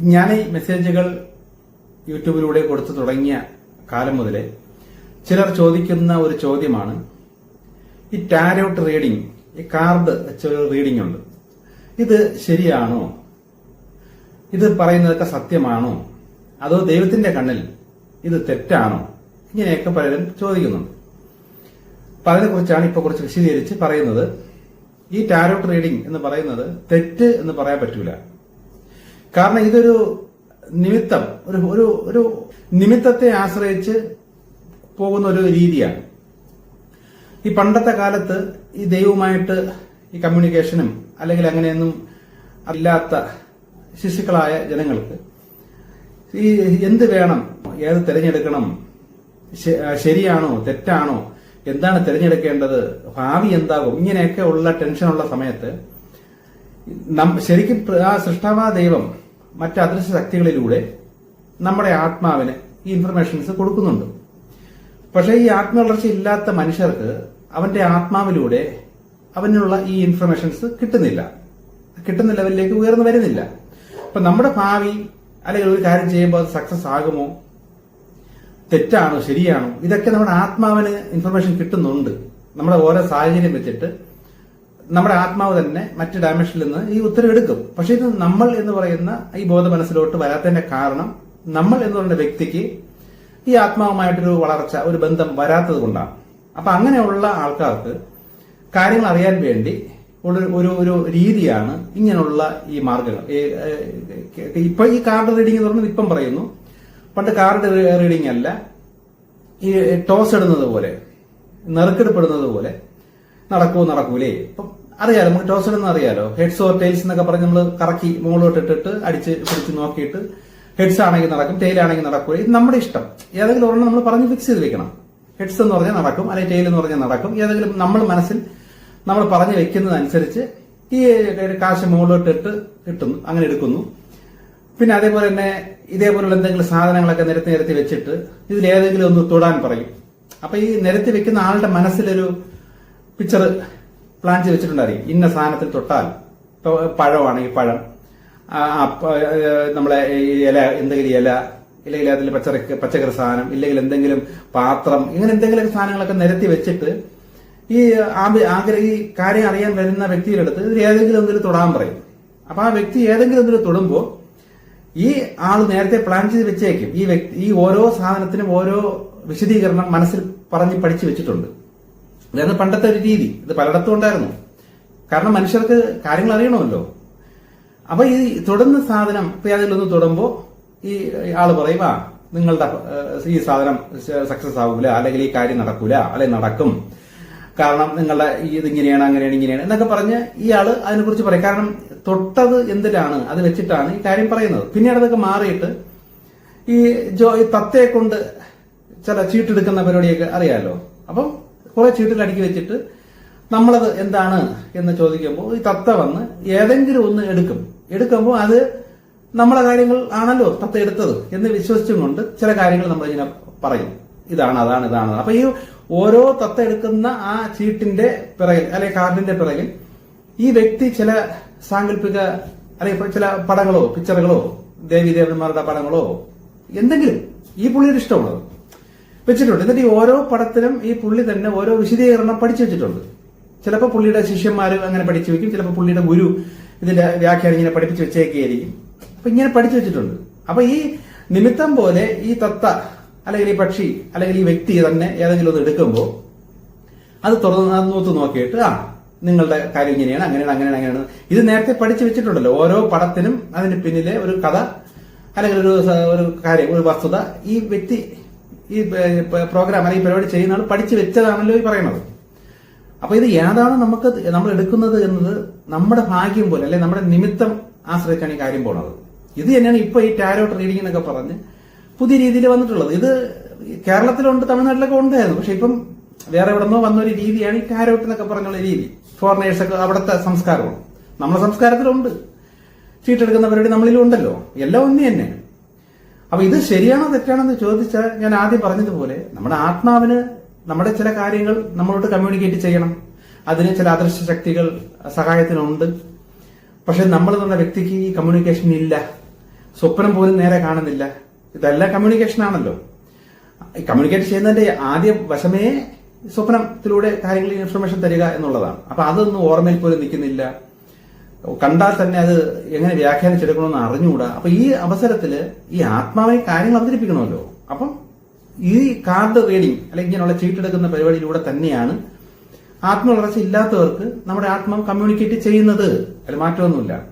ഞാൻ ഈ മെസ്സേജുകൾ യൂട്യൂബിലൂടെ കൊടുത്തു തുടങ്ങിയ കാലം മുതലേ ചിലർ ചോദിക്കുന്ന ഒരു ചോദ്യമാണ് ഈ ടാരോട്ട് റീഡിംഗ് ഈ കാർഡ് വെച്ചൊരു റീഡിംഗ് ഉണ്ട് ഇത് ശരിയാണോ? ഇത് പറയുന്നതൊക്കെ സത്യമാണോ? അതോ ദൈവത്തിന്റെ കണ്ണിൽ ഇത് തെറ്റാണോ? ഇങ്ങനെയൊക്കെ പലരും ചോദിക്കുന്നുണ്ട്. അപ്പൊ അതിനെക്കുറിച്ചാണ് ഇപ്പൊ കുറച്ച് വിശദീകരിച്ച് പറയുന്നത്. ഈ ടാരോട്ട് റീഡിംഗ് എന്ന് പറയുന്നത് തെറ്റ് എന്ന് പറയാൻ പറ്റൂല. കാരണം ഇതൊരു നിമിത്തം ഒരു ഒരു ഒരു നിമിത്തത്തെ ആശ്രയിച്ച് പോകുന്ന ഒരു രീതിയാണ്. ഈ പണ്ടത്തെ കാലത്ത് ഈ ദൈവവുമായിട്ട് ഈ കമ്മ്യൂണിക്കേഷനും അല്ലെങ്കിൽ അങ്ങനെയൊന്നും അല്ലാത്ത ശിശുക്കളായ ജനങ്ങൾക്ക് ഈ എന്ത് വേണം? ഏത് തിരഞ്ഞെടുക്കണം? ശരിയാണോ? തെറ്റാണോ? എന്താണ് തിരഞ്ഞെടുക്കേണ്ടത്? ഭാവി എന്താകും? ഇങ്ങനെയൊക്കെ ഉള്ള ടെൻഷനുള്ള സമയത്ത് ശരിക്കും ആ സൃഷ്ടാവാ ദൈവം മറ്റ് അദൃശ്യ ശക്തികളിലൂടെ നമ്മുടെ ആത്മാവിന് ഈ ഇൻഫർമേഷൻസ് കൊടുക്കുന്നുണ്ട്. പക്ഷേ ഈ ആത്മവളർച്ച ഇല്ലാത്ത മനുഷ്യർക്ക് അവന്റെ ആത്മാവിലൂടെ അവനുള്ള ഈ ഇൻഫർമേഷൻസ് കിട്ടുന്നില്ല. കിട്ടുന്ന ലെവലിലേക്ക് ഉയർന്നു വരുന്നില്ല. അപ്പൊ നമ്മുടെ ഭാവി അല്ലെങ്കിൽ ഒരു കാര്യം ചെയ്യുമ്പോൾ അത് സക്സസ് ആകുമോ? തെറ്റാണോ? ശരിയാണോ? ഇതൊക്കെ നമ്മുടെ ആത്മാവിന് ഇൻഫർമേഷൻ കിട്ടുന്നുണ്ട്. നമ്മുടെ ഓരോ സാഹചര്യം വെച്ചിട്ട് നമ്മുടെ ആത്മാവ് തന്നെ മറ്റ് ഡയമെൻഷനിൽ നിന്ന് ഈ ഉത്തരം എടുക്കും പക്ഷെ ഇത് നമ്മൾ എന്ന് പറയുന്ന ഈ ബോധ മനസ്സിലോട്ട് വരാത്തതിന്റെ കാരണം നമ്മൾ എന്ന് പറയുന്ന വ്യക്തിക്ക് ഈ ആത്മാവുമായിട്ടൊരു വളർച്ച ഒരു ബന്ധം വരാത്തത് കൊണ്ടാണ്. അപ്പൊ അങ്ങനെയുള്ള ആൾക്കാർക്ക് കാര്യങ്ങൾ അറിയാൻ വേണ്ടി ഒരു ഒരു രീതിയാണ് ഇങ്ങനെയുള്ള ഈ മാർഗങ്ങൾ. ഇപ്പൊ ഈ കാർഡ് റീഡിംഗ് എന്ന് പറയുന്നത് ഇപ്പം പറയുന്നു. പണ്ട് കാർഡ് റീഡിംഗ് അല്ല ഈ ടോസ് ഇടുന്നത് പോലെ നെറുക്കെടുപ്പെടുന്നത് പോലെ നടക്കൂ നടക്കൂലേ? ഇപ്പം അറിയാലോ നമുക്ക് ടോസ് ഇടുന്ന അറിയാലോ. ഹെഡ്സ് ഓർ ടെയിൽസ് എന്നൊക്കെ പറഞ്ഞ് നമ്മൾ കറക്കി മുകളിലോട്ട് ഇട്ടിട്ട് അടിച്ച് പിടിച്ച് നോക്കിയിട്ട് ഹെഡ്സ് ആണെങ്കിൽ നടക്കും ടെയിൽ ആണെങ്കിൽ നടക്കൂല. ഇത് നമ്മുടെ ഇഷ്ടം. ഏതെങ്കിലും ഒരെണ്ണം നമ്മൾ പറഞ്ഞ് ഫിക്സ് ചെയ്ത് വെക്കണം. ഹെഡ്സ് എന്ന് പറഞ്ഞാൽ നടക്കും അല്ലെങ്കിൽ ടെയിൽ എന്ന് പറഞ്ഞാൽ നടക്കും. ഏതെങ്കിലും നമ്മൾ മനസ്സിൽ നമ്മൾ പറഞ്ഞു വെക്കുന്നതനുസരിച്ച് ഈ കാശ് മുകളിലോട്ട് ഇട്ട് കിട്ടുന്നു അങ്ങനെ എടുക്കുന്നു. പിന്നെ അതേപോലെ തന്നെ ഇതേപോലുള്ള എന്തെങ്കിലും സാധനങ്ങളൊക്കെ നിരത്തി നിരത്തി വെച്ചിട്ട് ഇതിൽ ഏതെങ്കിലും ഒന്ന് തൊടാൻ പറയും. അപ്പൊ ഈ നിരത്തി വെക്കുന്ന ആളുടെ മനസ്സിലൊരു പിക്ചർ പ്ലാൻ ചെയ്ത് വെച്ചിട്ടുണ്ടായിരിക്കും. ഇന്ന സാധനത്തിൽ തൊട്ടാൽ. ഇപ്പൊ പഴമാണെങ്കിൽ പഴം. നമ്മളെ ഇല എന്തെങ്കിലും ഇല ഇല്ലെങ്കിൽ അതിൽ പച്ചറി പച്ചക്കറി സാധനം ഇല്ലെങ്കിൽ എന്തെങ്കിലും പാത്രം ഇങ്ങനെ എന്തെങ്കിലും സാധനങ്ങളൊക്കെ നിരത്തി വെച്ചിട്ട് ഈ ആഗ്രഹ ആഗ്ര- ഈ കാര്യം അറിയാൻ വരുന്ന വ്യക്തിയുടെ അടുത്ത് ഇതിൽ ഏതെങ്കിലും എന്തെങ്കിലും തൊടാൻ പറയും. അപ്പൊ ആ വ്യക്തി ഏതെങ്കിലും എന്തെങ്കിലും തൊടുമ്പോൾ ഈ ആൾ നേരത്തെ പ്ലാൻ ചെയ്ത് വെച്ചേക്കും. ഈ വ്യക്തി ഈ ഓരോ സാധനത്തിനും ഓരോ വിശദീകരണം മനസ്സിൽ പറഞ്ഞ് പഠിച്ചു വെച്ചിട്ടുണ്ട്. ഇതാണ് പണ്ടത്തെ ഒരു രീതി. ഇത് പലയിടത്തും ഉണ്ടായിരുന്നു. കാരണം മനുഷ്യർക്ക് കാര്യങ്ങൾ അറിയണമല്ലോ. അപ്പൊ ഈ തൊടുന്ന സാധനം ഇപ്പൊ അതിലൊന്ന് ഒന്ന് തൊടുമ്പോ ഈ ആൾ പറയും ആ നിങ്ങളുടെ ഈ സാധനം സക്സസ് ആവൂല അല്ലെങ്കിൽ ഈ കാര്യം നടക്കൂല അല്ലെങ്കിൽ നടക്കും. കാരണം നിങ്ങളുടെ ഈ ഇതിങ്ങനെയാണ് അങ്ങനെയാണ് ഇങ്ങനെയാണ് എന്നൊക്കെ പറഞ്ഞ് ഇയാൾ അതിനെക്കുറിച്ച് പറയും. കാരണം തൊട്ടത് എന്തിലാണ്? അത് വെച്ചിട്ടാണ് ഈ കാര്യം പറയുന്നത്. പിന്നീട് അതൊക്കെ മാറിയിട്ട് ഈ ജോ ഈ തത്തയെ കൊണ്ട് ചില ചീട്ടെടുക്കുന്ന പരിപാടിയൊക്കെ അറിയാലോ. അപ്പം കുറെ ചീട്ടുകൾ അടുക്കി വെച്ചിട്ട് നമ്മളത് എന്താണ് എന്ന് ചോദിക്കുമ്പോൾ ഈ തത്ത വന്ന് ഏതെങ്കിലും ഒന്ന് എടുക്കും. എടുക്കുമ്പോൾ അത് നമ്മളെ കാര്യങ്ങൾ ആണല്ലോ തത്ത എടുത്തത് എന്ന് വിശ്വസിച്ചും കൊണ്ട് ചില കാര്യങ്ങൾ നമ്മൾ ഇങ്ങനെ പറയും. ഇതാണ് അതാണ് ഇതാണ്. അപ്പൊ ഈ ഓരോ തത്ത എടുക്കുന്ന ആ ചീട്ടിന്റെ പിറകിൽ അല്ലെങ്കിൽ കാർഡിന്റെ പിറകിൽ ഈ വ്യക്തി ചില സാങ്കല്പിക അല്ലെങ്കിൽ ചില പടങ്ങളോ പിക്ചറുകളോ ദേവീദേവന്മാരുടെ പടങ്ങളോ എന്തെങ്കിലും ഈ പുള്ളിയുടെ ഇഷ്ടമുള്ളത്. വെച്ചിട്ടുണ്ട്. എന്നിട്ട് ഈ ഓരോ പടത്തിലും ഈ പുള്ളി തന്നെ ഓരോ വിശദീകരണം പഠിച്ചു വെച്ചിട്ടുണ്ട്. ചിലപ്പോൾ പുള്ളിയുടെ ശിഷ്യന്മാർ അങ്ങനെ പഠിച്ചു വെക്കും. ചിലപ്പോൾ പുള്ളിയുടെ ഗുരു ഇതിന്റെ വ്യാഖ്യാനം ഇങ്ങനെ പഠിപ്പിച്ചു വെച്ചേക്കായിരിക്കും. അപ്പൊ ഇങ്ങനെ പഠിച്ചു വെച്ചിട്ടുണ്ട്. അപ്പൊ ഈ നിമിത്തം പോലെ ഈ തത്ത അല്ലെങ്കിൽ ഈ പക്ഷി അല്ലെങ്കിൽ ഈ വ്യക്തി തന്നെ ഏതെങ്കിലും ഒന്ന് എടുക്കുമ്പോൾ അത് തുറന്ന് നൂത്ത് നോക്കിയിട്ട് ആ നിങ്ങളുടെ കാര്യം ഇങ്ങനെയാണ് അങ്ങനെയാണ് അങ്ങനെയാണ് അങ്ങനെയാണ്. ഇത് നേരത്തെ പഠിച്ചു വെച്ചിട്ടുണ്ടല്ലോ. ഓരോ പടത്തിനും അതിന് പിന്നിലെ ഒരു കഥ അല്ലെങ്കിൽ ഒരു ഒരു കാര്യം ഒരു വസ്തുത ഈ വ്യക്തി ഈ പ്രോഗ്രാം അല്ലെങ്കിൽ പരിപാടി ചെയ്യുന്ന ആൾ പഠിച്ചു വെച്ചതാണല്ലോ ഈ പറയുന്നത് അപ്പൊ ഇത് ഏതാണ് നമുക്ക് നമ്മൾ എടുക്കുന്നത് എന്നത് നമ്മുടെ ഭാഗ്യം പോലെ അല്ലെ നമ്മുടെ നിമിത്തം ആശ്രയിച്ചാണ് ഈ കാര്യം പോണത്. ഇത് തന്നെയാണ് ഇപ്പൊ ഈ ടാരോട്ട് റീഡിംഗ് എന്നൊക്കെ പറഞ്ഞ് പുതിയ രീതിയിൽ വന്നിട്ടുള്ളത്. ഇത് കേരളത്തിലുണ്ട് തമിഴ്നാട്ടിലൊക്കെ ഉണ്ടായിരുന്നു. പക്ഷെ ഇപ്പം വേറെ എവിടെന്നോ വന്ന ഒരു രീതിയാണ് ഈ ടാരോട്ട് എന്നൊക്കെ പറഞ്ഞുള്ള രീതി. ഫോറിനേഴ്സ് ഒക്കെ അവിടുത്തെ സംസ്കാരമാണ്. നമ്മുടെ സംസ്കാരത്തിലുണ്ട്. ചീട്ടെടുക്കുന്ന പരിപാടി നമ്മളിലും ഉണ്ടല്ലോ. എല്ലാം ഒന്നു തന്നെ. അപ്പൊ ഇത് ശരിയാണോ തെറ്റാണെന്ന് ചോദിച്ചാൽ ഞാൻ ആദ്യം പറഞ്ഞതുപോലെ നമ്മുടെ ആത്മാവിന് നമ്മുടെ ചില കാര്യങ്ങൾ നമ്മളോട് കമ്മ്യൂണിക്കേറ്റ് ചെയ്യണം. അതിന് ചില അദൃശ്യ ശക്തികൾ സഹായത്തിനുണ്ട്. പക്ഷെ നമ്മൾ തന്ന വ്യക്തിക്ക് ഈ കമ്മ്യൂണിക്കേഷൻ ഇല്ല. സ്വപ്നം പോലും നേരെ കാണുന്നില്ല. ഇതെല്ലാം കമ്മ്യൂണിക്കേഷൻ ആണല്ലോ. കമ്മ്യൂണിക്കേറ്റ് ചെയ്യുന്നതിന്റെ ആദ്യ വശമേ സ്വപ്നത്തിലൂടെ കാര്യങ്ങൾ ഇൻഫർമേഷൻ തരിക എന്നുള്ളതാണ്. അപ്പൊ അതൊന്നും ഓർമ്മയിൽ പോലും നിൽക്കുന്നില്ല. കണ്ടാൽ തന്നെ അത് എങ്ങനെ വ്യാഖ്യാനിച്ചെടുക്കണമെന്ന് അറിഞ്ഞുകൂടാ. അപ്പൊ ഈ അവസരത്തിൽ ഈ ആത്മാവിനെ കാര്യങ്ങൾ അവതരിപ്പിക്കണമല്ലോ. അപ്പം ഈ കാർഡ് റീഡിംഗ് അല്ലെങ്കിൽ ഇങ്ങനെയുള്ള ചീട്ടെടുക്കുന്ന പരിപാടിയിലൂടെ തന്നെയാണ് ആത്മവളർച്ച ഇല്ലാത്തവർക്ക് നമ്മുടെ ആത്മാവ് കമ്മ്യൂണിക്കേറ്റ് ചെയ്യുന്നത്. അതിൽ മാറ്റമൊന്നുമില്ല.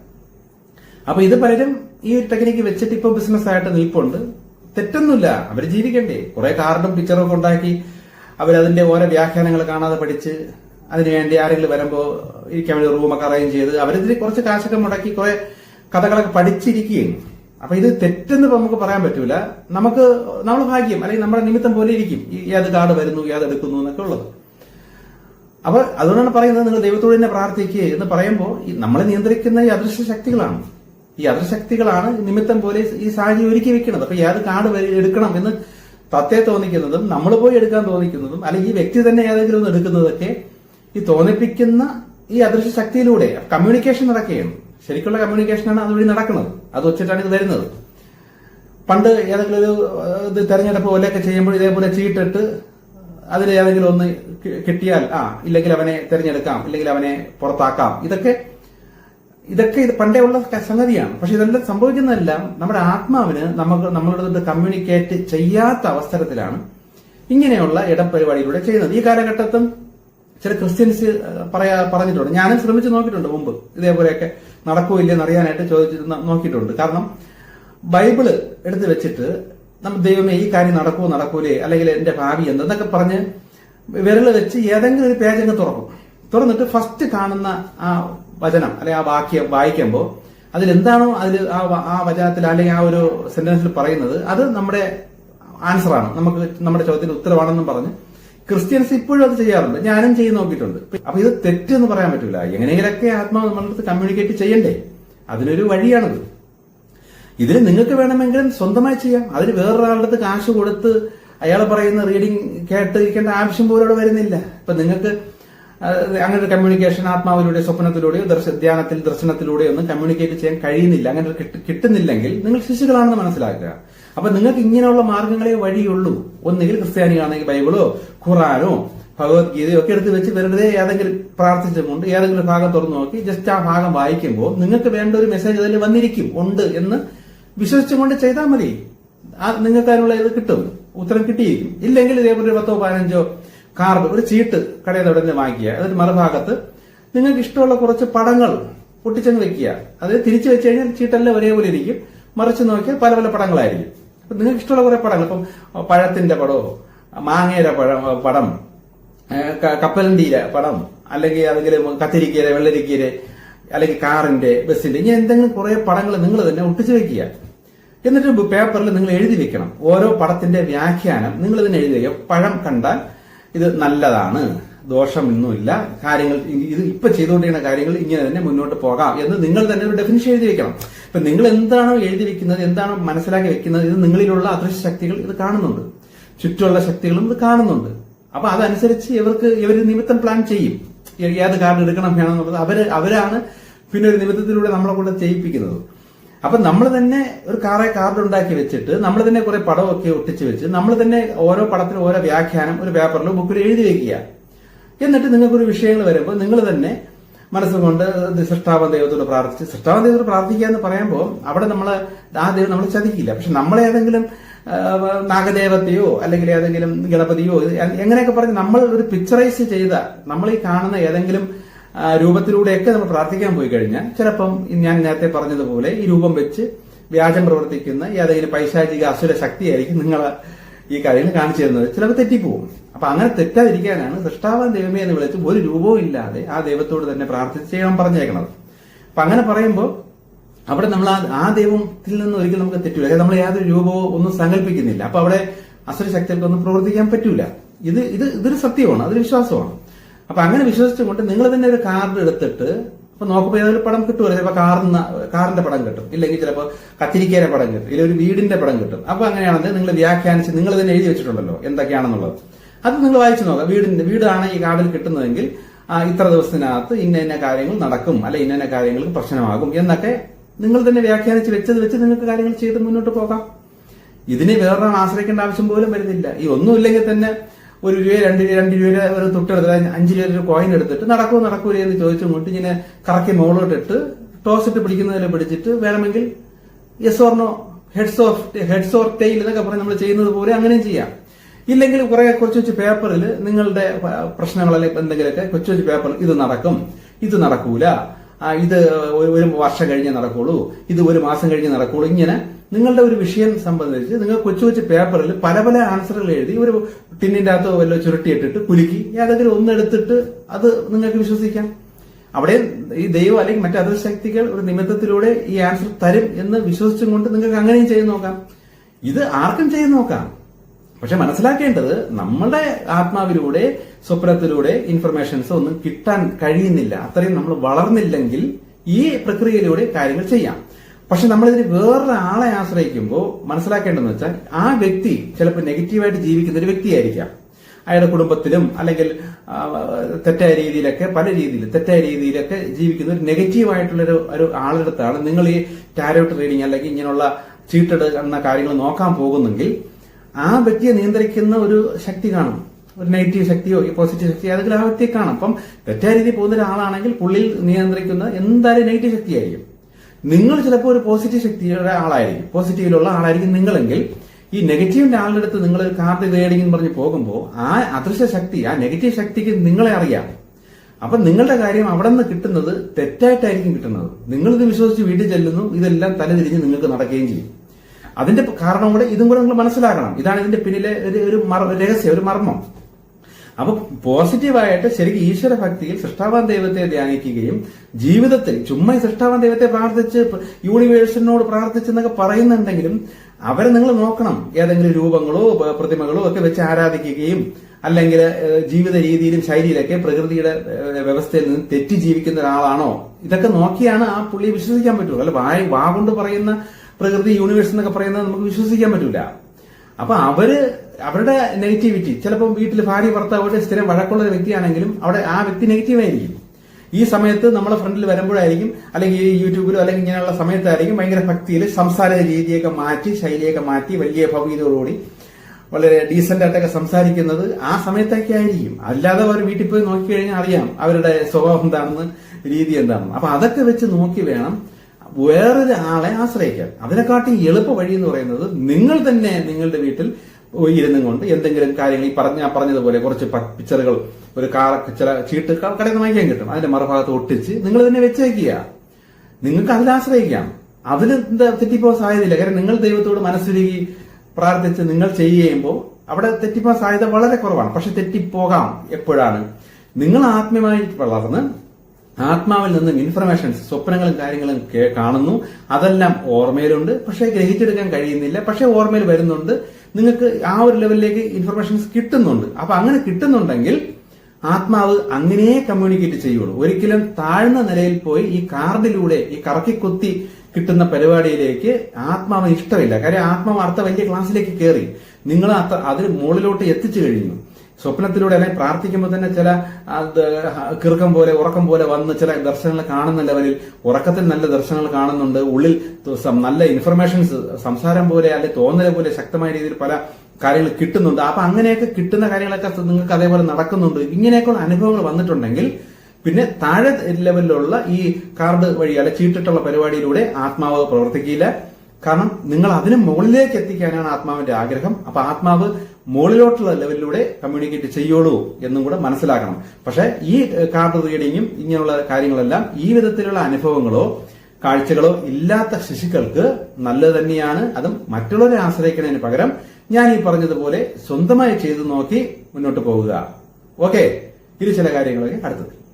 അപ്പൊ ഇത് പലരും ഈ ഒരു ടെക്നിക്ക് വെച്ചിട്ട് ഇപ്പൊ ബിസിനസ് ആയിട്ട് നിൽപ്പുണ്ട്. തെറ്റൊന്നുമില്ല. അവർ ജീവിക്കണ്ടേ. കുറെ കാർഡും പിക്ചറും ഒക്കെ ഉണ്ടാക്കി അവരതിന്റെ ഓരോ വ്യാഖ്യാനങ്ങൾ കാണാതെ പഠിച്ച് അതിനുവേണ്ടി ആരെങ്കിലും വരുമ്പോൾ ഇരിക്കാൻ വേണ്ടി റൂമൊക്കെ അറേഞ്ച് ചെയ്ത് അവരിതിൽ കുറച്ച് കാശൊക്കെ മുടക്കി കുറെ കഥകളൊക്കെ പഠിച്ചിരിക്കുകയും. അപ്പൊ ഇത് തെറ്റെന്ന് നമുക്ക് പറയാൻ പറ്റൂല. നമുക്ക് നമ്മൾ ഭാഗ്യം അല്ലെങ്കിൽ നമ്മുടെ നിമിത്തം പോലെ ഇരിക്കും. ഏത് കാർഡ് വരുന്നു ഏത് എടുക്കുന്നു എന്നൊക്കെ ഉള്ളത്. അപ്പൊ അതുകൊണ്ടാണ് പറയുന്നത് നിങ്ങൾ ദൈവത്തോട് തന്നെ പ്രാർത്ഥിക്കുക എന്ന് പറയുമ്പോൾ നമ്മളെ നിയന്ത്രിക്കുന്ന ഈ അദൃശ്യ ശക്തികളാണ്. ഈ അദൃശക്തികളാണ് നിമിത്തം പോലെ ഈ സാഹചര്യം ഒരുക്കി വെക്കുന്നത്. അപ്പൊ ഏത് കാർഡ് എടുക്കണം എന്ന് തത്തെ തോന്നിക്കുന്നതും നമ്മൾ പോയി എടുക്കാൻ തോന്നിക്കുന്നതും അല്ലെങ്കിൽ ഈ വ്യക്തി തന്നെ ഏതെങ്കിലും ഒന്ന് എടുക്കുന്നതൊക്കെ ഈ തോന്നിപ്പിക്കുന്ന ഈ അദൃശ്യ ശക്തിയിലൂടെ കമ്മ്യൂണിക്കേഷൻ നടക്കുകയാണ്. ശരിക്കുള്ള കമ്മ്യൂണിക്കേഷനാണ് അതുവഴി നടക്കുന്നത്. അത് വെച്ചിട്ടാണ് ഇത് വരുന്നത്. പണ്ട് ഏതെങ്കിലും ഒരു ഇത് തെരഞ്ഞെടുപ്പ് പോലെയൊക്കെ ചെയ്യുമ്പോൾ ഇതേപോലെ ചീട്ടിട്ട് അതിൽ ഏതെങ്കിലും ഒന്ന് കിട്ടിയാൽ ആ ഇല്ലെങ്കിൽ അവനെ തിരഞ്ഞെടുക്കാം ഇല്ലെങ്കിൽ അവനെ പുറത്താക്കാം. ഇതൊക്കെ ഇതൊക്കെ ഇത് പണ്ടേ ഉള്ള സംഗതിയാണ്. പക്ഷെ ഇതെല്ലാം സംഭവിക്കുന്നതെല്ലാം നമ്മുടെ ആത്മാവിന് നമുക്ക് നമ്മളോട് കമ്മ്യൂണിക്കേറ്റ് ചെയ്യാത്ത അവസരത്തിലാണ് ഇങ്ങനെയുള്ള ഇടപരിപാടിയിലൂടെ ചെയ്യുന്നത്. ഈ കാലഘട്ടത്തും ചില ക്രിസ്ത്യൻസ് പറയാ പറഞ്ഞിട്ടുണ്ട്. ഞാനും ശ്രമിച്ചു നോക്കിയിട്ടുണ്ട് മുമ്പ്. ഇതേപോലെയൊക്കെ നടക്കുമോ ഇല്ലെന്ന് അറിയാനായിട്ട് ചോദിച്ചിട്ട് നോക്കിയിട്ടുണ്ട്. കാരണം ബൈബിൾ എടുത്ത് വെച്ചിട്ട് നമ്മൾ ദൈവമേ ഈ കാര്യം നടക്കുമോ നടക്കൂലേ? അല്ലെങ്കിൽ എന്റെ ഭാവി എന്തെന്നൊക്കെ പറഞ്ഞ് വിരൽ വെച്ച് ഏതെങ്കിലും ഒരു പേജ് അങ്ങ് തുറക്കും. തുറന്നിട്ട് ഫസ്റ്റ് കാണുന്ന ആ വചനം അല്ലെങ്കിൽ ആ വാക്യം വായിക്കുമ്പോൾ അതിലെന്താണോ അതിൽ ആ ആ വചനത്തിൽ അല്ലെങ്കിൽ ആ ഒരു സെന്റൻസിൽ പറയുന്നത് അത് നമ്മുടെ ആൻസറാണ് നമുക്ക് നമ്മുടെ ചോദ്യത്തിന് ഉത്തരവാണെന്നും പറഞ്ഞ് ക്രിസ്ത്യൻസ് ഇപ്പോഴും അത് ചെയ്യാറുണ്ട്. ഞാനും ചെയ്ത് നോക്കിയിട്ടുണ്ട്. അപ്പൊ ഇത് തെറ്റെന്ന് പറയാൻ പറ്റില്ല എങ്ങനെയെങ്കിലൊക്കെ ആത്മാവ് നമ്മളുടെ അടുത്ത് കമ്മ്യൂണിക്കേറ്റ് ചെയ്യണ്ടേ? അതിനൊരു വഴിയാണത്. ഇതിൽ നിങ്ങൾക്ക് വേണമെങ്കിലും സ്വന്തമായി ചെയ്യാം. അതിന് വേറൊരാളുടെ കാശ് കൊടുത്ത് അയാൾ പറയുന്ന റീഡിംഗ് കേട്ടിരിക്കേണ്ട ആവശ്യം പോലും അവിടെ വരുന്നില്ല. ഇപ്പൊ നിങ്ങൾക്ക് അങ്ങനെ ഒരു കമ്മ്യൂണിക്കേഷൻ ആത്മാവിലൂടെ സ്വപ്നത്തിലൂടെയോ ദർശ ധ്യാനത്തിൽ ദർശനത്തിലൂടെയോ ഒന്നും കമ്മ്യൂണിക്കേറ്റ് ചെയ്യാൻ കഴിയുന്നില്ല. അങ്ങനെ കിട്ടുന്നില്ലെങ്കിൽ നിങ്ങൾ ശിശുക്കളാണെന്ന് മനസ്സിലാക്കുക. അപ്പൊ നിങ്ങൾക്ക് ഇങ്ങനെയുള്ള മാർഗങ്ങളെ വഴിയുള്ളൂ. ഒന്നുകിൽ ക്രിസ്ത്യാനിയാണെങ്കിൽ ബൈബിളോ ഖുറാനോ ഭഗവത്ഗീതയോ ഒക്കെ എടുത്ത് വെച്ച് വെറുതെ ഏതെങ്കിലും പ്രാർത്ഥിച്ചുകൊണ്ട് ഏതെങ്കിലും ഭാഗം തുറന്നു നോക്കി ജസ്റ്റ് ആ ഭാഗം വായിക്കുമ്പോൾ നിങ്ങൾക്ക് വേണ്ട ഒരു മെസ്സേജ് അതിൽ വന്നിരിക്കും ഉണ്ട് എന്ന് വിശ്വസിച്ചുകൊണ്ട് ചെയ്താൽ മതി. ആ അതിനുള്ള ഇത് കിട്ടും ഉത്തരം കിട്ടിയിരിക്കും. ഇല്ലെങ്കിൽ ഇതേപോലെ പത്തോ പതിനഞ്ചോ കാർഡ് ഒരു ചീട്ട് കടയിൽ അവിടെ നിന്ന് വാങ്ങിക്കുക. എന്നിട്ട് മറുഭാഗത്ത് നിങ്ങൾക്ക് ഇഷ്ടമുള്ള കുറച്ച് പടങ്ങൾ പൊട്ടിച്ചങ്ങ് വെക്കുക. അത് തിരിച്ചു വെച്ച് കഴിഞ്ഞാൽ ചീട്ടെല്ലാം ഒരേപോലെ ഇരിക്കും. മറിച്ച് നോക്കിയാൽ പല പല പടങ്ങളായിരിക്കും. നിങ്ങൾക്ക് ഇഷ്ടമുള്ള കുറെ പടങ്ങൾ. ഇപ്പം പഴത്തിന്റെ പടമോ മാങ്ങയുടെ പഴം പടം കപ്പലണ്ടിയിലെ പടം അല്ലെങ്കിൽ അതെങ്കിലും കത്തിരിക്കയിലെ വെള്ളരിക്കയിലെ അല്ലെങ്കിൽ കാറിന്റെ ബസ്സിന്റെ ഇങ്ങനെ എന്തെങ്കിലും കുറെ പടങ്ങൾ നിങ്ങൾ തന്നെ ഒട്ടിച്ചു വെക്കുക. എന്നിട്ട് പേപ്പറിൽ നിങ്ങൾ എഴുതി വെക്കണം. ഓരോ പടത്തിന്റെ വ്യാഖ്യാനം നിങ്ങൾ തന്നെ എഴുതി വെക്കുക. പഴം കണ്ടാൽ ഇത് നല്ലതാണ്. ദോഷമൊന്നുമില്ല. കാര്യങ്ങൾ ഇത് ഇപ്പൊ ചെയ്തുകൊണ്ടിരിക്കുന്ന കാര്യങ്ങൾ ഇങ്ങനെ തന്നെ മുന്നോട്ട് പോകാം എന്ന് നിങ്ങൾ തന്നെ ഒരു ഡെഫിനിഷൻ എഴുതി വെക്കണം. ഇപ്പൊ നിങ്ങൾ എന്താണോ എഴുതി വെക്കുന്നത് എന്താണോ മനസ്സിലാക്കി വെക്കുന്നത് ഇത് നിങ്ങളിലുള്ള അദൃശ്യ ശക്തികൾ ഇത് കാണുന്നുണ്ട്. ചുറ്റുമുള്ള ശക്തികളും ഇത് കാണുന്നുണ്ട്. അപ്പൊ അതനുസരിച്ച് ഇവർക്ക് ഇവർ നിമിത്തം പ്ലാൻ ചെയ്യും. ഏത് കാർഡ് എടുക്കണം വേണം എന്നുള്ളത് അവർ അവരാണ് പിന്നെ ഒരു നിമിത്തത്തിലൂടെ നമ്മളെ കൂടെ ചെയ്യിപ്പിക്കുന്നത്. അപ്പൊ നമ്മൾ തന്നെ ഒരു കാറെ കാർഡ് ഉണ്ടാക്കി വെച്ചിട്ട് നമ്മൾ തന്നെ കുറെ പടമൊക്കെ ഒട്ടിച്ച് വെച്ച് നമ്മൾ തന്നെ ഓരോ പടത്തിനും ഓരോ വ്യാഖ്യാനം ഒരു പേപ്പറിലോ ബുക്കിലോ എഴുതി വെക്കുക. എന്നിട്ട് നിങ്ങൾക്കൊരു വിഷയങ്ങൾ വരുമ്പോൾ നിങ്ങൾ തന്നെ മനസ്സുകൊണ്ട് സൃഷ്ടാവൻ ദൈവത്തോട് പ്രാർത്ഥിച്ച് സൃഷ്ടാവൻ ദൈവത്തോട് പ്രാർത്ഥിക്കുക എന്ന് പറയുമ്പോൾ അവിടെ നമ്മൾ ആ ദൈവം നമ്മൾ ചതിക്കില്ല. പക്ഷെ നമ്മളെ ഏതെങ്കിലും ആ, നാഗദേവതയോ അല്ലെങ്കിൽ ഏതെങ്കിലും ഗണപതിയോ എങ്ങനെയൊക്കെ പറഞ്ഞ് നമ്മൾ ഒരു പിക്ചറൈസ് ചെയ്ത നമ്മൾ ഈ കാണുന്ന ഏതെങ്കിലും രൂപത്തിലൂടെയൊക്കെ നമ്മൾ പ്രാർത്ഥിക്കാൻ പോയി കഴിഞ്ഞാൽ ചിലപ്പം ഞാൻ നേരത്തെ പറഞ്ഞതുപോലെ ഈ രൂപം വെച്ച് വ്യാജം പ്രവർത്തിക്കുന്ന ഏതെങ്കിലും പൈശാചിക അസുര ശക്തിയായിരിക്കും നിങ്ങൾ ഈ കഥയിൽ കാണിച്ചു തരുന്നത് ചിലപ്പോൾ തെറ്റിപ്പോവും അപ്പൊ അങ്ങനെ തെറ്റാതിരിക്കാനാണ് സൃഷ്ടാവാൻ ദൈവമേ എന്ന് വിളിച്ച് ഒരു രൂപവും ഇല്ലാതെ ആ ദൈവത്തോട് തന്നെ പ്രാർത്ഥിച്ച് ചെയ്യാൻ പറഞ്ഞേക്കണത്. അപ്പൊ അങ്ങനെ പറയുമ്പോൾ അവിടെ നമ്മൾ ആ- ദൈവത്തിൽ നിന്ന് ഒരിക്കലും നമുക്ക് തെറ്റൂല. നമ്മൾ യാതൊരു രൂപമോ ഒന്നും സങ്കല്പിക്കുന്നില്ല. അപ്പൊ അവിടെ അസുരശക്തികൾക്കൊന്നും പ്രവർത്തിക്കാൻ പറ്റൂല. ഇത് ഇത് ഇതൊരു സത്യമാണ്. അതൊരു വിശ്വാസമാണ്. അപ്പൊ അങ്ങനെ വിശ്വസിച്ചുകൊണ്ട് നിങ്ങൾ തന്നെ ഒരു കാർഡ് എടുത്തിട്ട് അപ്പൊ നോക്കുമ്പോൾ ഏതൊരു പടം കിട്ടുമല്ലോ ചിലപ്പോൾ കാറിന് കാറിന്റെ പടം കിട്ടും. ഇല്ലെങ്കിൽ ചിലപ്പോൾ കത്തിരിക്കയുടെ പടം കിട്ടും. ഇല്ലെങ്കിൽ ഒരു വീടിന്റെ പടം കിട്ടും. അപ്പൊ അങ്ങനെയാണെങ്കിൽ നിങ്ങൾ വ്യാഖ്യാനിച്ച് നിങ്ങൾ ഇതിനെ എഴുതി വെച്ചിട്ടുണ്ടല്ലോ എന്തൊക്കെയാണെന്നുള്ളത്. അത് നിങ്ങൾ വായിച്ചു നോക്കുക. വീടിന്റെ വീടാണ് ഈ കാർഡിൽ കിട്ടുന്നതെങ്കിൽ ഇത്ര ദിവസത്തിനകത്ത് ഇന്ന ഇന്ന കാര്യങ്ങൾ നടക്കും. അല്ലെ ഇന്ന ഇന്ന കാര്യങ്ങൾക്ക് പ്രശ്നമാകും എന്നൊക്കെ നിങ്ങൾ തന്നെ വ്യാഖ്യാനിച്ച് വെച്ചത് വെച്ച് നിങ്ങൾക്ക് കാര്യങ്ങൾ ചെയ്ത് മുന്നോട്ട് പോകാം. ഇതിനെ വേറൊരാൾ ആശ്രയിക്കേണ്ട ആവശ്യം പോലും വരുന്നില്ല. ഈ ഒന്നുമില്ലെങ്കിൽ തന്നെ ഒരു രൂപ രണ്ട് രൂപ രണ്ട് രൂപ ഒരു തൊട്ടെടുത്ത് അഞ്ച് രൂപ ഒരു കോയിൻ എടുത്തിട്ട് നടക്കുമോ നടക്കൂലേ എന്ന് ചോദിച്ചുകൊണ്ട് ഇങ്ങനെ കറക്കി മുകളിലോട്ടിട്ട് ടോസ് ഇട്ട് പിടിക്കുന്നതിൽ പിടിച്ചിട്ട് വേണമെങ്കിൽ yes or no heads of heads or tail എന്നൊക്കെ പറഞ്ഞ് നമ്മൾ ചെയ്യുന്നത് പോലെ അങ്ങനെയും ചെയ്യാം. ഇല്ലെങ്കിൽ കുറെ കൊച്ചു കൊച്ചു പേപ്പറിൽ നിങ്ങളുടെ പ്രശ്നങ്ങൾ അല്ലെങ്കിൽ എന്തെങ്കിലുമൊക്കെ കൊച്ചു കൊച്ചു പേപ്പർ ഇത് നടക്കും ഇത് നടക്കൂല. ഇത് ഒരു വർഷം കഴിഞ്ഞേ നടക്കുള്ളൂ ഇത് ഒരു മാസം കഴിഞ്ഞേ നടക്കുള്ളൂ ഇങ്ങനെ നിങ്ങളുടെ ഒരു വിഷയം സംബന്ധിച്ച് നിങ്ങൾ കൊച്ചു കൊച്ചു പേപ്പറിൽ പല പല ആൻസറുകൾ എഴുതി ഒരു ടിന്നിന്റെ അകത്തോ വല്ല ചുരുട്ടിയിട്ടിട്ട് കുലുക്കി. ഏതെങ്കിലും ഒന്നെടുത്തിട്ട് അത് നിങ്ങൾക്ക് വിശ്വസിക്കാം. അവിടെ ഈ ദൈവം അല്ലെങ്കിൽ മറ്റു ശക്തികൾ ഒരു നിമിത്തത്തിലൂടെ ഈ ആൻസർ തരും എന്ന് വിശ്വസിച്ചും കൊണ്ട് നിങ്ങൾക്ക് അങ്ങനെയും ചെയ്ത് നോക്കാം. ഇത് ആർക്കും ചെയ്ത് നോക്കാം. പക്ഷെ മനസ്സിലാക്കേണ്ടത് നമ്മുടെ ആത്മാവിലൂടെ സ്വപ്നത്തിലൂടെ ഇൻഫർമേഷൻസ് ഒന്നും കിട്ടാൻ കഴിയുന്നില്ല. അത്രയും നമ്മൾ വളർന്നില്ലെങ്കിൽ ഈ പ്രക്രിയയിലൂടെ കാര്യങ്ങൾ ചെയ്യാം. പക്ഷെ നമ്മളിതിന് വേറൊരാളെ ആശ്രയിക്കുമ്പോൾ മനസ്സിലാക്കേണ്ടതെന്ന് വെച്ചാൽ ആ വ്യക്തി ചിലപ്പോൾ നെഗറ്റീവായിട്ട് ജീവിക്കുന്ന ഒരു വ്യക്തിയായിരിക്കാം. അയാളുടെ കുടുംബത്തിലും അല്ലെങ്കിൽ തെറ്റായ രീതിയിലൊക്കെ പല രീതിയിൽ തെറ്റായ രീതിയിലൊക്കെ ജീവിക്കുന്ന ഒരു നെഗറ്റീവായിട്ടുള്ള ഒരു ആളെടുത്താണ് നിങ്ങൾ ഈ ടാരോട്ട് റീഡിങ് അല്ലെങ്കിൽ ഇങ്ങനെയുള്ള ചീട്ടട് എന്ന കാര്യങ്ങൾ നോക്കാൻ പോകുന്നെങ്കിൽ ആ വ്യക്തിയെ നിയന്ത്രിക്കുന്ന ഒരു ശക്തി കാണും. ഒരു നെഗറ്റീവ് ശക്തിയോ പോസിറ്റീവ് ശക്തിയോ അതെങ്കിലും ആ വ്യക്തിയെ കാണും. അപ്പം തെറ്റായ രീതിയിൽ പോകുന്ന ഒരാളാണെങ്കിൽ പുള്ളിയിൽ നിയന്ത്രിക്കുന്ന എന്തായാലും നെഗറ്റീവ് ശക്തിയായിരിക്കും. നിങ്ങൾ ചിലപ്പോൾ ഒരു പോസിറ്റീവ് ശക്തിയുടെ ആളായിരിക്കും. പോസിറ്റീവിലുള്ള ആളായിരിക്കും നിങ്ങളെങ്കിൽ ഈ നെഗറ്റീവിന്റെ ആളുടെ അടുത്ത് നിങ്ങൾ കാർഡ് റീഡിംഗ് എന്ന് പറഞ്ഞ് പോകുമ്പോൾ ആ അദൃശ്യ ശക്തി ആ നെഗറ്റീവ് ശക്തിക്ക് നിങ്ങളെ അറിയാം. അപ്പൊ നിങ്ങളുടെ കാര്യം അവിടെ നിന്ന് കിട്ടുന്നത് തെറ്റായിട്ടായിരിക്കും കിട്ടുന്നത്. നിങ്ങൾ ഇത് വിശ്വസിച്ച് വീട്ടിൽ ചെല്ലുന്നു ഇതെല്ലാം തലതിരിഞ്ഞ് നിങ്ങൾക്ക് നടക്കുകയും ചെയ്യും. അതിന്റെ കാരണം കൂടെ ഇതും കൂടെ നിങ്ങൾ മനസ്സിലാക്കണം. ഇതാണ് ഇതിന്റെ പിന്നിലെ ഒരു ഒരു രഹസ്യം ഒരു മർമ്മം. അപ്പൊ പോസിറ്റീവായിട്ട് ശരിക്കും ഈശ്വര ഭക്തിയിൽ സൃഷ്ടാവാൻ ദൈവത്തെ ധ്യാനിക്കുകയും ജീവിതത്തിൽ ചുമ്മാ സൃഷ്ടാവാൻ ദൈവത്തെ പ്രാർത്ഥിച്ച് യൂണിവേഴ്സിനോട് പ്രാർത്ഥിച്ചെന്നൊക്കെ പറയുന്നുണ്ടെങ്കിലും അവരെ നിങ്ങൾ നോക്കണം. ഏതെങ്കിലും രൂപങ്ങളോ പ്രതിമകളോ ഒക്കെ വെച്ച് ആരാധിക്കുകയും അല്ലെങ്കിൽ ജീവിത രീതിയിലും ശൈലിയിലൊക്കെ പ്രകൃതിയുടെ വ്യവസ്ഥയിൽ നിന്ന് തെറ്റി ജീവിക്കുന്ന ഒരാളാണോ? ഇതൊക്കെ നോക്കിയാണ് ആ പുള്ളിയെ വിശ്വസിക്കാൻ പറ്റുള്ളൂ. അല്ല വായ വാ കൊണ്ട് പറയുന്ന പ്രകൃതി യൂണിവേഴ്സ് എന്നൊക്കെ പറയുന്നത് നമുക്ക് വിശ്വസിക്കാൻ പറ്റൂല. അപ്പൊ അവർ അവരുടെ നെഗറ്റിവിറ്റി ചിലപ്പോൾ വീട്ടിൽ ഭാര്യ ഭർത്താവ് സ്ഥിരം വഴക്കുള്ള ഒരു വ്യക്തിയാണെങ്കിലും അവിടെ ആ വ്യക്തി നെഗറ്റീവായിരിക്കും ഈ സമയത്ത് നമ്മളെ ഫ്രണ്ടിൽ വരുമ്പോഴായിരിക്കും അല്ലെങ്കിൽ യൂട്യൂബിലോ അല്ലെങ്കിൽ ഇങ്ങനെയുള്ള സമയത്തായിരിക്കും ഭയങ്കര ഭക്തിയിൽ സംസാര രീതിയൊക്കെ മാറ്റി ശൈലിയൊക്കെ മാറ്റി വലിയ ഭവ്യതയോടുകൂടി വളരെ ഡീസന്റ് ആയിട്ടൊക്കെ സംസാരിക്കുന്നത് ആ സമയത്തൊക്കെ ആയിരിക്കും. അല്ലാതെ അവർ വീട്ടിൽ പോയി നോക്കിക്കഴിഞ്ഞാൽ അറിയാം അവരുടെ സ്വഭാവം എന്താണെന്ന് രീതി എന്താണെന്ന്. അപ്പൊ അതൊക്കെ വെച്ച് നോക്കി വേണം വേറൊരു ആളെ ആശ്രയിക്കാൻ. അതിനെക്കാട്ടി എളുപ്പ വഴി എന്ന് പറയുന്നത് നിങ്ങൾ തന്നെ നിങ്ങളുടെ വീട്ടിൽ ഇരുന്നും കൊണ്ട് എന്തെങ്കിലും കാര്യങ്ങൾ ഈ പറഞ്ഞ പറഞ്ഞതുപോലെ കുറച്ച് പിക്ചറുകൾ ഒരു കാർ ചില ചീട്ട് കടയിൽ നിന്ന് വാങ്ങിക്കാൻ കിട്ടും. അതിന്റെ മറുഭാഗത്ത് ഒട്ടിച്ച് നിങ്ങൾ തന്നെ വെച്ചേക്കുക. നിങ്ങൾക്ക് അതിൽ ആശ്രയിക്കാം. അതിൽ തെറ്റിപ്പോ സാധ്യതയില്ല. കാരണം നിങ്ങൾ ദൈവത്തോട് മനസ്സുരുകി പ്രാർത്ഥിച്ച് നിങ്ങൾ ചെയ്യുമ്പോൾ അവിടെ തെറ്റിപ്പോ സാധ്യത വളരെ കുറവാണ്. പക്ഷെ തെറ്റിപ്പോകാം എപ്പോഴാണ്? നിങ്ങൾ ആത്മീയമായി വളർന്ന് ആത്മാവിൽ നിന്നും ഇൻഫർമേഷൻസ് സ്വപ്നങ്ങളും കാര്യങ്ങളും കാണുന്നു. അതെല്ലാം ഓർമ്മയിലുണ്ട്. പക്ഷെ ഗ്രഹിച്ചെടുക്കാൻ കഴിയുന്നില്ല. പക്ഷെ ഓർമ്മയിൽ വരുന്നുണ്ട്. നിങ്ങൾക്ക് ആ ഒരു ലെവലിലേക്ക് ഇൻഫർമേഷൻസ് കിട്ടുന്നുണ്ട്. അപ്പൊ അങ്ങനെ കിട്ടുന്നുണ്ടെങ്കിൽ ആത്മാവ് അങ്ങനെ കമ്മ്യൂണിക്കേറ്റ് ചെയ്യുള്ളൂ. ഒരിക്കലും താഴ്ന്ന നിലയിൽ പോയി ഈ കാർഡിലൂടെ ഈ കറക്കിക്കൊത്തി കിട്ടുന്ന പരിപാടിയിലേക്ക് ആത്മാവിന് ഇഷ്ടമില്ല. കാര്യം ആത്മാവ് അടുത്ത വലിയ ക്ലാസ്സിലേക്ക് കയറി നിങ്ങൾ അതിന് മുകളിലോട്ട് എത്തിച്ചു കഴിഞ്ഞു. സ്വപ്നത്തിലൂടെ അല്ലെങ്കിൽ പ്രാർത്ഥിക്കുമ്പോൾ തന്നെ ചില കീർക്കം പോലെ ഉറക്കം പോലെ വന്ന് ചില ദർശനങ്ങൾ കാണുന്ന ലെവലിൽ ഉറക്കത്തിൽ നല്ല ദർശനങ്ങൾ കാണുന്നുണ്ട്. ഉള്ളിൽ നല്ല ഇൻഫർമേഷൻസ് സംസാരം പോലെ അല്ലെങ്കിൽ തോന്നൽ പോലെ ശക്തമായ രീതിയിൽ പല കാര്യങ്ങൾ കിട്ടുന്നുണ്ട്. അപ്പൊ അങ്ങനെയൊക്കെ കിട്ടുന്ന കാര്യങ്ങളൊക്കെ നിങ്ങൾക്ക് അതേപോലെ നടക്കുന്നുണ്ട്. ഇങ്ങനെയൊക്കെയുള്ള അനുഭവങ്ങൾ വന്നിട്ടുണ്ടെങ്കിൽ പിന്നെ താഴെ ലെവലിലുള്ള ഈ കാർഡ് വഴി അല്ലെ ചീട്ടിട്ടുള്ള പരിപാടിയിലൂടെ ആത്മാവ് പ്രവർത്തിക്കില്ല. കാരണം നിങ്ങൾ അതിന് മുകളിലേക്ക് എത്തിക്കാനാണ് ആത്മാവിന്റെ ആഗ്രഹം. അപ്പൊ ആത്മാവ് മുകളിലോട്ടുള്ള ലെവലിലൂടെ കമ്മ്യൂണിക്കേറ്റ് ചെയ്യുള്ളൂ എന്നും കൂടെ മനസ്സിലാക്കണം. പക്ഷെ ഈ കാർഡ് റീഡിങ്ങും ഇങ്ങനെയുള്ള കാര്യങ്ങളെല്ലാം ഈ വിധത്തിലുള്ള അനുഭവങ്ങളോ കാഴ്ചകളോ ഇല്ലാത്ത ശിശുക്കൾക്ക് നല്ലത് തന്നെയാണ്. അതും മറ്റുള്ളവരെ ആശ്രയിക്കുന്നതിന് പകരം ഞാൻ ഈ പറഞ്ഞതുപോലെ സ്വന്തമായി ചെയ്തു നോക്കി മുന്നോട്ട് പോവുക. ഓക്കെ? ഇത് ചില കാര്യങ്ങളൊക്കെ അടുത്തത്.